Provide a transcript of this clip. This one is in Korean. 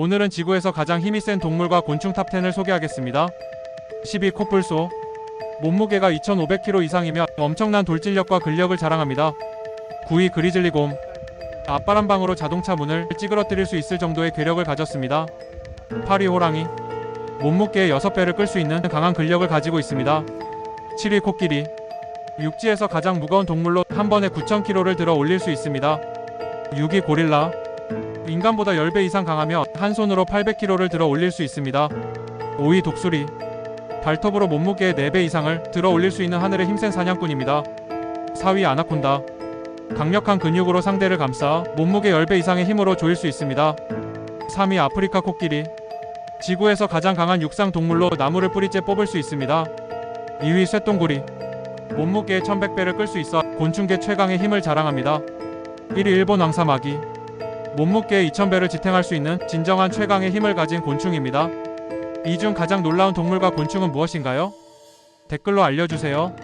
오늘은 지구에서 가장 힘이 센 동물과 곤충 탑10을 소개하겠습니다. 10위 코뿔소. 몸무게가 2,500kg 이상이며 엄청난 돌진력과 근력을 자랑합니다. 9위 그리즐리곰. 앞바람 방으로 자동차 문을 찌그러뜨릴 수 있을 정도의 괴력을 가졌습니다. 8위 호랑이. 몸무게의 6배를 끌 수 있는 강한 근력을 가지고 있습니다. 7위 코끼리. 육지에서 가장 무거운 동물로 한 번에 9,000kg를 들어 올릴 수 있습니다. 6위 고릴라. 인간보다 10배 이상 강하며 한 손으로 800kg를 들어 올릴 수 있습니다. 5위 독수리. 발톱으로 몸무게의 4배 이상을 들어 올릴 수 있는 하늘의 힘센 사냥꾼입니다. 4위 아나콘다. 강력한 근육으로 상대를 감싸 몸무게 10배 이상의 힘으로 조일 수 있습니다. 3위 아프리카 코끼리. 지구에서 가장 강한 육상 동물로 나무를 뿌리째 뽑을 수 있습니다. 2위 쇠똥구리. 몸무게의 1100배를 끌 수 있어 곤충계 최강의 힘을 자랑합니다. 1위 일본 왕사마귀. 몸무게의 2000배를 지탱할 수 있는 진정한 최강의 힘을 가진 곤충입니다. 이 중 가장 놀라운 동물과 곤충은 무엇인가요? 댓글로 알려주세요.